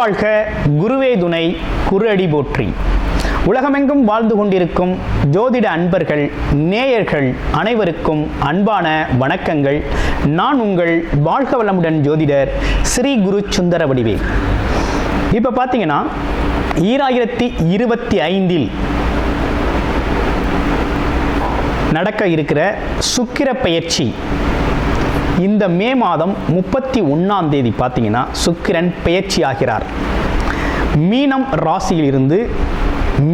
வாழ்க குருவே துணை குரு அடி போற்றி. உலகமெங்கும் வாழ்ந்து கொண்டிருக்கும் ஜோதிட அன்பர்கள் நேயர்கள் அனைவருக்கும் அன்பான வணக்கங்கள். நான் உங்கள் வாழ்க வளமுடன் ஜோதிடர் ஸ்ரீ குரு சுந்தர வடிவேல் இப்போ பார்த்தீங்கன்னா ஈராயிரத்தி இருபத்தி ஐந்தில் நடக்க இருக்கிற சுக்கிர பயிற்சி. இந்த மே மாதம் முப்பத்தி ஒன்றாம் தேதி பார்த்தீங்கன்னா சுக்கிரன் பெயர்ச்சி ஆகிறார் மீனம் ராசியிலிருந்து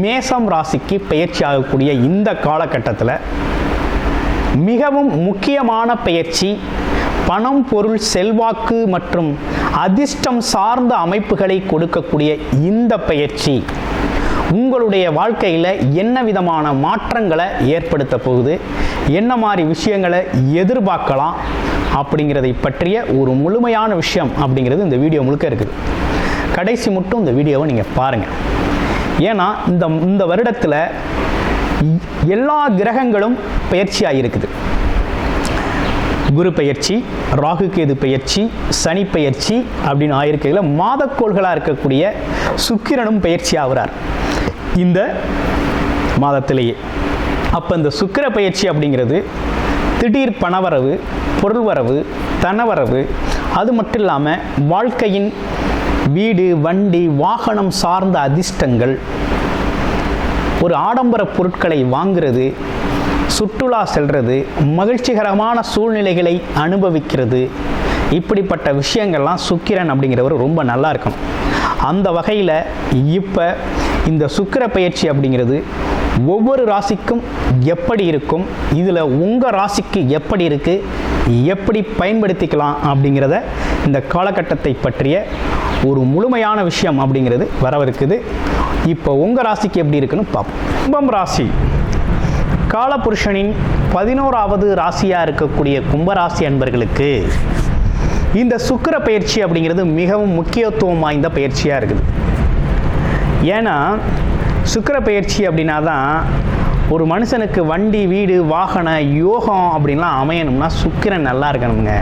மேசம் ராசிக்கு பெயர்ச்சி ஆகக்கூடிய இந்த காலகட்டத்தில் மிகவும் முக்கியமான பெயர்ச்சி பணம் பொருள் செல்வாக்கு மற்றும் அதிர்ஷ்டம் சார்ந்த அமைப்புகளை கொடுக்கக்கூடிய இந்த பயிற்சி உங்களுடைய வாழ்க்கையில் என்ன விதமான மாற்றங்களை ஏற்படுத்த போகுது? என்ன மாதிரி விஷயங்களை எதிர்பார்க்கலாம்? அப்படிங்கிறதை பற்றிய ஒரு முழுமையான விஷயம் அப்படிங்கிறது இந்த வீடியோ முழுக்க இருக்குது. கடைசி மட்டும் இந்த வீடியோவை நீங்கள் பாருங்கள் ஏன்னா இந்த இந்த வருடத்தில் எல்லா கிரகங்களும் பயிற்சியாக இருக்குது. குரு பெயர்ச்சி ராகு கேது பெயர்ச்சி சனி பெயர்ச்சி அப்படின்னு ஆயிருக்கையில் மாதக்கோள்களாக இருக்கக்கூடிய சுக்கிரனும் பயிற்சி ஆகிறார். இந்த மாதத்திலேயே. அப்போ இந்த சுக்கிர பயிற்சி அப்படிங்கிறது திடீர் பணவரவு பொருள் வரவு தனவரவு அது மட்டும் இல்லாமல் வாழ்க்கையின் வீடு வண்டி வாகனம் சார்ந்த அதிர்ஷ்டங்கள். ஒரு ஆடம்பர பொருட்களை வாங்கிறது சுற்றுலா செல்வது மகிழ்ச்சிகரமான சூழ்நிலைகளை அனுபவிக்கிறது. இப்படிப்பட்ட விஷயங்கள்லாம் சுக்கிரன் அப்படிங்கிறவர் ரொம்ப நல்லா இருக்கும் அந்த வகையில் இப்போ இந்த சுக்கிர பயிற்சி அப்படிங்கிறது ஒவ்வொரு ராசிக்கும் எப்படி இருக்கும் இதில் உங்கள் ராசிக்கு எப்படி இருக்குது எப்படி பயன்படுத்திக்கலாம் அப்படிங்கிறத இந்த காலகட்டத்தை பற்றிய ஒரு முழுமையான விஷயம் அப்படிங்கிறது வரவிருக்குது. இப்போ உங்கள் ராசிக்கு எப்படி இருக்குன்னு பார்ப்போம். கும்பம் ராசி. காலபுருஷனின் பதினோராவது ராசியாக இருக்கக்கூடிய கும்பராசி அன்பர்களுக்கு இந்த சுக்கிர பயிற்சி அப்படிங்கிறது மிகவும் முக்கியத்துவம் வாய்ந்த பயிற்சியாக இருக்குது. ஏன்னா சுக்கிர பயிற்சி அப்படின்னா தான் ஒரு மனுஷனுக்கு வண்டி வீடு வாகன யோகம் அப்படின்லாம் அமையணும்னா சுக்கிரன் நல்லா இருக்கணுங்க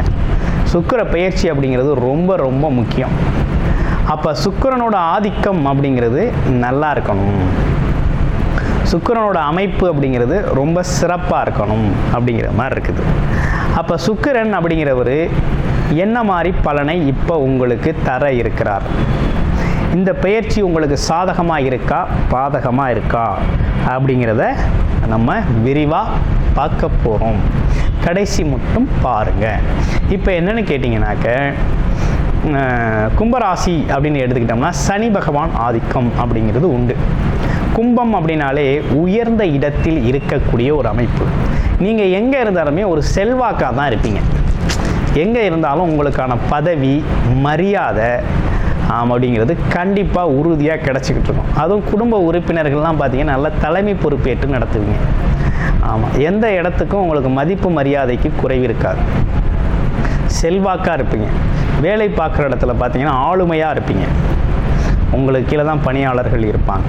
சுக்கிர பயிற்சி அப்படிங்கிறது ரொம்ப ரொம்ப முக்கியம். அப்போ சுக்கிரனோட ஆதிக்கம் அப்படிங்கிறது நல்லா இருக்கணும். சுக்கிரனோட அமைப்பு அப்படிங்கிறது ரொம்ப சிறப்பாக இருக்கணும் அப்படிங்கிற மாதிரி இருக்குது. அப்போ சுக்கிரன் அப்படிங்கிறவர் என்ன மாதிரி பலனை இப்போ உங்களுக்கு தர இருக்கிறார்? இந்த பயிற்சி உங்களுக்கு சாதகமாக இருக்கா? பாதகமாக இருக்கா? அப்படிங்கிறத நம்ம விரிவாக பார்க்க போகிறோம் கடைசி மட்டும் பாருங்கள் இப்போ என்னென்னு கேட்டிங்கனாக்க கும்பராசி அப்படின்னு எடுத்துக்கிட்டோம்னா சனி பகவான் ஆதிக்கம் அப்படிங்கிறது உண்டு. கும்பம் அப்படின்னாலே உயர்ந்த இடத்தில் இருக்கக்கூடிய ஒரு அமைப்பு. நீங்கள் எங்கே இருந்தாலுமே ஒரு செல்வாக்காக தான் இருப்பீங்க. எங்கே இருந்தாலும் உங்களுக்கான பதவி மரியாதை அப்படிங்கிறது கண்டிப்பாக உறுதியாக கிடச்சிக்கிட்டு இருக்கும். அதுவும் குடும்ப உறுப்பினர்கள்லாம் பார்த்தீங்கன்னா நல்ல தலைமை பொறுப்பேற்று நடத்துவீங்க. ஆமாம் எந்த இடத்துக்கும் உங்களுக்கு மதிப்பு மரியாதைக்கு குறைவு இருக்காது. செல்வாக்காக இருப்பீங்க. வேலை பார்க்குற இடத்துல பார்த்தீங்கன்னா ஆளுமையாக இருப்பீங்க. உங்களுக்கு கீழே தான் பணியாளர்கள் இருப்பாங்க.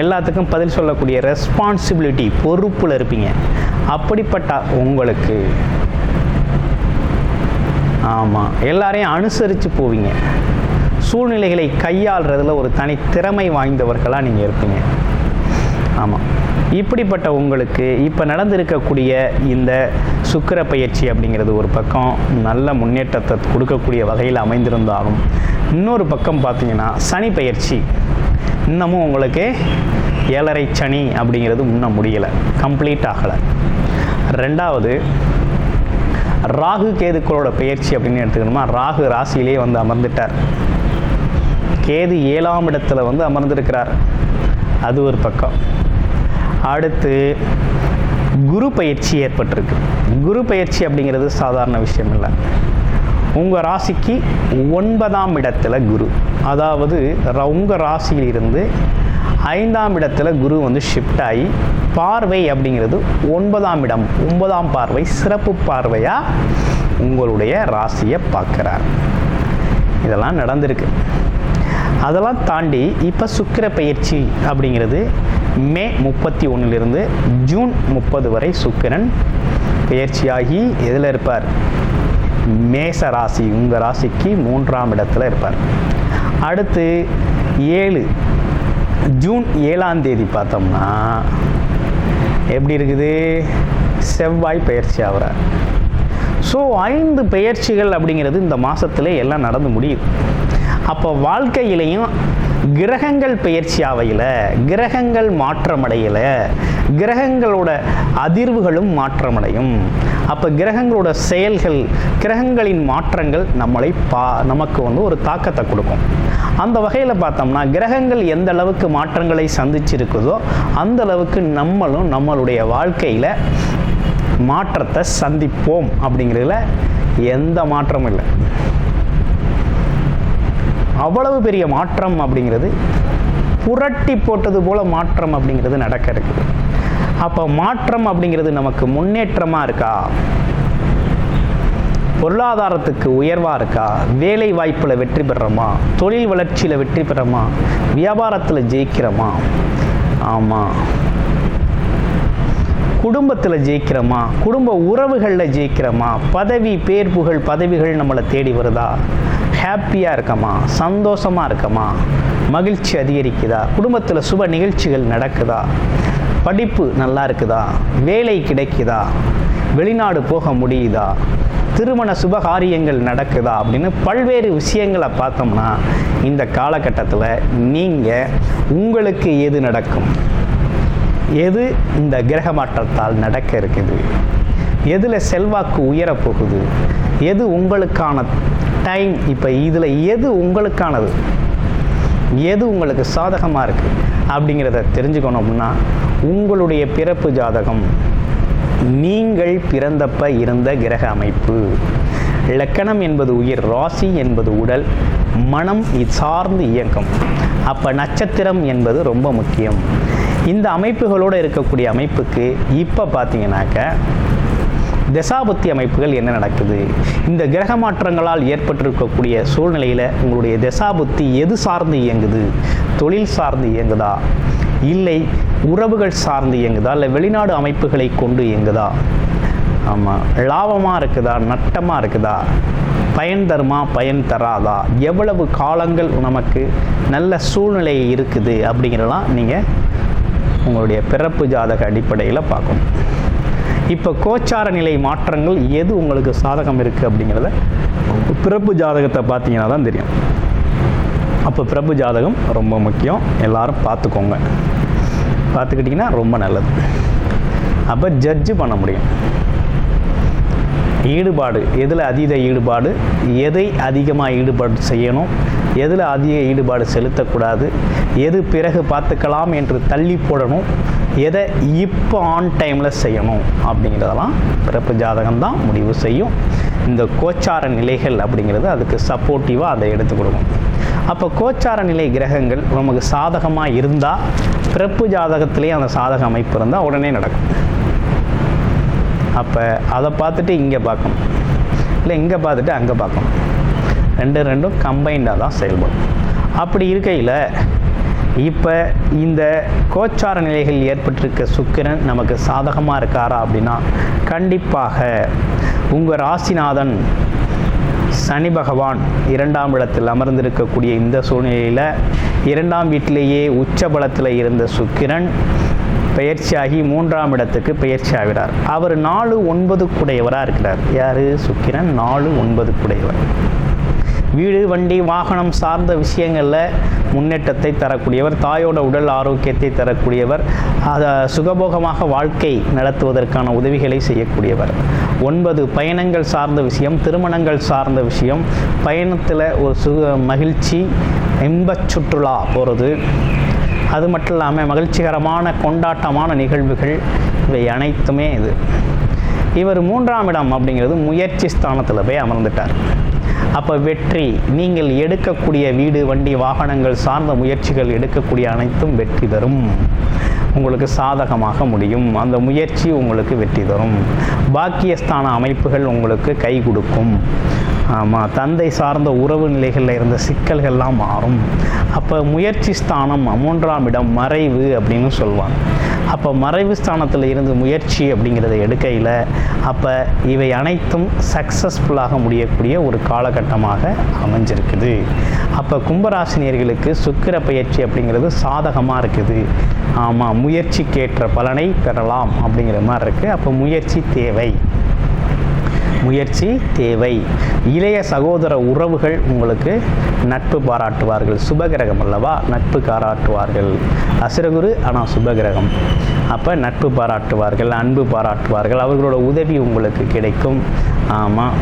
எல்லாத்துக்கும் பதில் சொல்லக்கூடிய ரெஸ்பான்சிபிலிட்டி பொறுப்பில் இருப்பீங்க. அப்படிப்பட்ட உங்களுக்கு ஆமாம் எல்லாரையும் அனுசரித்து போவீங்க. சூழ்நிலைகளை கையாளுறதுல ஒரு தனி திறமை வாய்ந்தவர்களாக நீங்கள் இருப்பீங்க. ஆமாம் இப்படிப்பட்ட உங்களுக்கு இப்போ நடந்திருக்கக்கூடிய இந்த சுக்கிர பயிற்சி அப்படிங்கிறது ஒரு பக்கம் நல்ல முன்னேற்றத்தை கொடுக்கக்கூடிய வகையில் அமைந்திருந்தாலும் இன்னொரு பக்கம் பார்த்தீங்கன்னா சனி பயிற்சி. இன்னமும் உங்களுக்கு ஏழரை சனி அப்படிங்கிறது இன்னும் முடியலை. கம்ப்ளீட் ஆகலை. ரெண்டாவது ராகு கேதுக்களோட பயிற்சி அப்படின்னு எடுத்துக்கணுமா? ராகு ராசியிலே வந்து அமர்ந்துட்டார். கேது ஏழாம் இடத்துல வந்து அமர்ந்திருக்கிறார். அது ஒரு பக்கம். அடுத்து குரு பயிற்சி ஏற்பட்டிருக்கு. குரு பயிற்சி அப்படிங்கிறது சாதாரண விஷயம் இல்லை உங்கள் ராசிக்கு ஒன்பதாம் இடத்துல குரு. அதாவது உங்கள் ராசியில் ராசியிலிருந்து ஐந்தாம் இடத்துல குரு வந்து ஷிஃப்ட் ஆகி பார்வை அப்படிங்கிறது ஒன்பதாம் இடம் ஒன்பதாம் பார்வை சிறப்பு பார்வையாக உங்களுடைய ராசியை பார்க்குறார். இதெல்லாம் நடந்திருக்கு. அதெல்லாம் தாண்டி இப்போ சுக்கிர பயிற்சி அப்படிங்கிறது மே முப்பத்தி ஒன்றிலிருந்து ஜூன் முப்பது வரை சுக்கிரன் பயிற்சியாகி எதில் இருப்பார்? மேச ராசி உங்கள் ராசிக்கு மூன்றாம் இடத்துல இருப்பார். அடுத்து ஏழு ஜூன் ஏழாம் தேதி பார்த்தோம்னா எப்படி இருக்குது? செவ்வாய் பயிற்சி ஆகிறார். ஸோ ஐந்து பயிற்சிகள் அப்படிங்கிறது இந்த மாதத்துல எல்லாம் நடந்து முடியுது அப்போ வாழ்க்கையிலையும் கிரகங்கள் பெயர்ச்சி ஆவையில் கிரகங்கள் மாற்றமடையல கிரகங்களோட அதிர்வுகளும் மாற்றமடையும். அப்போ கிரகங்களோட செயல்கள் கிரகங்களின் மாற்றங்கள் நம்மளை பா நமக்கு வந்து ஒரு தாக்கத்தை கொடுக்கும். அந்த வகையில் பார்த்தோம்னா கிரகங்கள் எந்த அளவுக்கு மாற்றங்களை சந்திச்சிருக்குதோ அந்த அளவுக்கு நம்மளும் நம்மளுடைய வாழ்க்கையில் மாற்றத்தை சந்திப்போம் அப்படிங்கிறதுல எந்த மாற்றமும் இல்லை. அவ்வளவு பெரிய மாற்றம் அப்படிங்கிறது புரட்டி போட்டது போல மாற்றம் அப்படிங்கிறது நடக்க இருக்குது. அப்போ மாற்றம் அப்படிங்கிறது நமக்கு முன்னேற்றமாக இருக்கா? பொருளாதாரத்துக்கு உயர்வாக இருக்கா? வேலை வாய்ப்பில் வெற்றி பெறுறோமா? தொழில் வளர்ச்சியில் வெற்றி பெறோமா வியாபாரத்தில் ஜெயிக்கிறோமா? ஆமாம் குடும்பத்தில் ஜெயிக்கிறோமா? குடும்ப உறவுகளில் ஜெயிக்கிறோமா? பதவி பேர் புகழ் பதவிகள் நம்மளை தேடி வருதா? ஹாப்பியாக இருக்கமா? சந்தோஷமாக இருக்கமா? மகிழ்ச்சி அதிகரிக்குதா? குடும்பத்தில் சுப நிகழ்ச்சிகள் நடக்குதா? படிப்பு நல்லா இருக்குதா? வேலை கிடைக்குதா? வெளிநாடு போக முடியுதா? திருமண சுபகாரியங்கள் நடக்குதா? அப்படின்னு பல்வேறு விஷயங்களை பார்த்தோம்னா இந்த காலகட்டத்தில் நீங்கள் உங்களுக்கு எது நடக்கும்? எது இந்த கிரக மாற்றத்தால் நடக்க இருக்குது? எதில் செல்வாக்கு உயரப் போகுது எது உங்களுக்கான டைம் இப்போ இதில் எது உங்களுக்கானது? எது உங்களுக்கு சாதகமாக இருக்குது அப்படிங்கிறத தெரிஞ்சுக்கணும் அப்படின்னா உங்களுடைய பிறப்பு ஜாதகம் நீங்கள் பிறந்தப்ப இருந்த கிரக அமைப்பு. லக்கணம் என்பது உயிர் ராசி என்பது உடல் மனம் இது சார்ந்து இயக்கம். அப்போ நட்சத்திரம் என்பது ரொம்ப முக்கியம். இந்த அமைப்புகளோடு இருக்கக்கூடிய அமைப்புக்கு இப்போ பார்த்தீங்கன்னாக்க தசாபுத்தி அமைப்புகள் என்ன நடக்குது? இந்த கிரக மாற்றங்களால் ஏற்பட்டிருக்கக்கூடிய சூழ்நிலையில் உங்களுடைய தசாபுத்தி எது சார்ந்து இயங்குது? தொழில் சார்ந்து இயங்குதா? இல்லை உறவுகள் சார்ந்து இயங்குதா? இல்லை வெளிநாடு அமைப்புகளை கொண்டு இயங்குதா? ஆமாம் லாபமாக இருக்குதா? நட்டமாக இருக்குதா? பயன் தருமா? பயன் தராதா? எவ்வளவு காலங்கள் நமக்கு நல்ல சூழ்நிலை இருக்குது அப்படிங்கிறலாம் நீங்கள் உங்களுடைய பிறப்பு ஜாதக அடிப்படையில் பார்க்கணும். இப்போ கோச்சார நிலை மாற்றங்கள் எது உங்களுக்கு சாதகம் இருக்குது அப்படிங்கிறத பிறப்பு ஜாதகத்தை பார்த்தீங்கன்னா தான் தெரியும். அப்போ பிறப்பு ஜாதகம் ரொம்ப முக்கியம். எல்லாரும் பார்த்துக்கோங்க. பார்த்துக்கிட்டிங்கன்னா ரொம்ப நல்லது. அப்போ ஜட்ஜு பண்ண முடியும். ஈடுபாடு எதில் அதீத ஈடுபாடு எதை அதிகமாக ஈடுபாடு செய்யணும் எதில் அதிக ஈடுபாடு செலுத்தக்கூடாது எது பிறகு பார்த்துக்கலாம் என்று தள்ளி போடணும் எதை இப்போ ஆன் டைமில் செய்யணும் அப்படிங்கிறதெல்லாம் பிறப்பு ஜாதகம் தான் முடிவு செய்யும். இந்த கோச்சார நிலைகள் அப்படிங்கிறது அதுக்கு சப்போர்ட்டிவாக அதை எடுத்து கொடுக்கும். அப்போ கோச்சார நிலை கிரகங்கள் நமக்கு சாதகமாக இருந்தால் பிறப்பு ஜாதகத்திலேயே அந்த சாதக அமைப்பு இருந்தால் உடனே நடக்கும். அப்போ அதை பார்த்துட்டு இங்கே பார்க்கணும். இல்லை இங்கே பார்த்துட்டு அங்கே பார்க்கணும். ரெண்டு ரெண்டும் கம்பைண்டாக தான் செயல்படும். அப்படி இருக்கையில் இப்போ இந்த கோச்சார நிலைகள் ஏற்பட்டிருக்க சுக்கிரன் நமக்கு சாதகமாக இருக்காரா அப்படின்னா கண்டிப்பாக உங்கள் ராசிநாதன் சனி பகவான் இரண்டாம் இடத்தில் அமர்ந்திருக்கக்கூடிய இந்த சூழ்நிலையில் இரண்டாம் வீட்டிலேயே உச்ச பலத்தில் இருந்த சுக்கிரன் பெயர்ச்சியாகி மூன்றாம் இடத்துக்கு பெயர்ச்சி ஆகிறார் அவர் நாலு ஒன்பது குடையவராக இருக்கிறார். யார்? சுக்கிரன். நாலு ஒன்பது குடையவர். வீடு வண்டி வாகனம் சார்ந்த விஷயங்களில் முன்னேற்றத்தை தரக்கூடியவர் தாயோட உடல் ஆரோக்கியத்தை தரக்கூடியவர் அதை சுகபோகமாக வாழ்க்கை நடத்துவதற்கான உதவிகளை செய்யக்கூடியவர். ஒன்பது பயணங்கள் சார்ந்த விஷயம் திருமணங்கள் சார்ந்த விஷயம் பயணத்தில் ஒரு சுக மகிழ்ச்சி இன்பச் சுற்றுலா போகிறது அது மட்டும் இல்லாமல் மகிழ்ச்சிகரமான கொண்டாட்டமான நிகழ்வுகள் இவை அனைத்துமே இது. இவர் மூன்றாம் இடம் அப்படிங்கிறது முயற்சி ஸ்தானத்தில் போய் அமர்ந்துட்டார். அப்போ வெற்றி நீங்கள் எடுக்கக்கூடிய வீடு வண்டி வாகனங்கள் சார்ந்த முயற்சிகள் எடுக்கக்கூடிய அனைத்தும் வெற்றி தரும். உங்களுக்கு சாதகமாக முடியும். அந்த முயற்சி உங்களுக்கு வெற்றி தரும். பாக்கியஸ்தான அமைப்புகள் உங்களுக்கு கை கொடுக்கும். ஆமாம் தந்தை சார்ந்த உறவு நிலைகளில் இருந்த சிக்கல்கள்லாம் மாறும். அப்போ முயற்சி ஸ்தானம் மூன்றாம் இடம் மறைவு அப்படின்னு சொல்லுவாங்க அப்போ மறைவு ஸ்தானத்தில் இருந்து முயற்சி அப்படிங்கிறத எடுக்கையில் அப்போ இவை அனைத்தும் சக்ஸஸ்ஃபுல்லாக முடியக்கூடிய ஒரு காலகட்டமாக அமைஞ்சிருக்குது. அப்போ கும்பராசினியர்களுக்கு சுக்கிர பயிற்சி அப்படிங்கிறது சாதகமாக இருக்குது. ஆமாம் முயற்சிக்கேற்ற பலனை பெறலாம் அப்படிங்கிற மாதிரி இருக்குது அப்போ முயற்சி தேவை. முயற்சி தேவை. இளைய சகோதர உறவுகள் உங்களுக்கு நட்பு பாராட்டுவார்கள். சுபகிரகம் அல்லவா? நட்பு பாராட்டுவார்கள் அசுரகுரு ஆனால் சுபகிரகம். அப்போ நட்பு பாராட்டுவார்கள் அன்பு பாராட்டுவார்கள். அவர்களோட உதவி உங்களுக்கு கிடைக்கும். ஆமாம்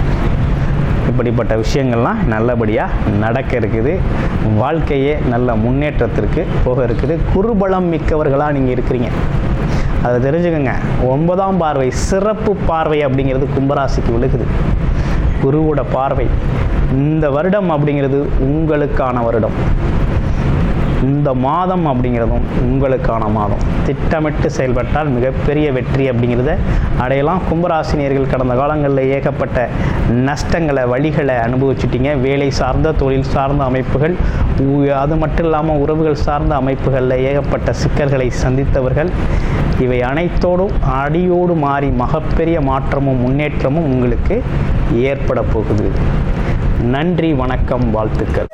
இப்படிப்பட்ட விஷயங்கள்லாம் நல்லபடியாக நடக்க இருக்குது. வாழ்க்கையே நல்ல முன்னேற்றத்திற்கு போக இருக்குது. குருபலம் மிக்கவர்களாக நீங்கள் இருக்கிறீங்க. அதை தெரிஞ்சுக்கோங்க. ஒன்பதாம் பார்வை சிறப்பு பார்வை அப்படிங்கிறது கும்பராசிக்கு விழுகுது. குருவோட பார்வை. இந்த வருடம் அப்படிங்கிறது உங்களுக்கான வருடம். இந்த மாதம் அப்படிங்கிறதும் உங்களுக்கான மாதம். திட்டமிட்டு செயல்பட்டால் மிகப்பெரிய வெற்றி அப்படிங்கிறத அடையலாம். கும்பராசினியர்கள் கடந்த காலங்களில் ஏகப்பட்ட நஷ்டங்களை வழிகளை அனுபவிச்சிட்டிங்க. வேலை சார்ந்த தொழில் சார்ந்த அமைப்புகள் அது மட்டும் இல்லாமல் உறவுகள் சார்ந்த அமைப்புகளில் ஏகப்பட்ட சிக்கல்களை சந்தித்தவர்கள். இவை அனைத்தோடும் அடியோடு மாறி மகப்பெரிய மாற்றமும் முன்னேற்றமும் உங்களுக்கு ஏற்பட போகுது. நன்றி வணக்கம் வாழ்த்துக்கள்.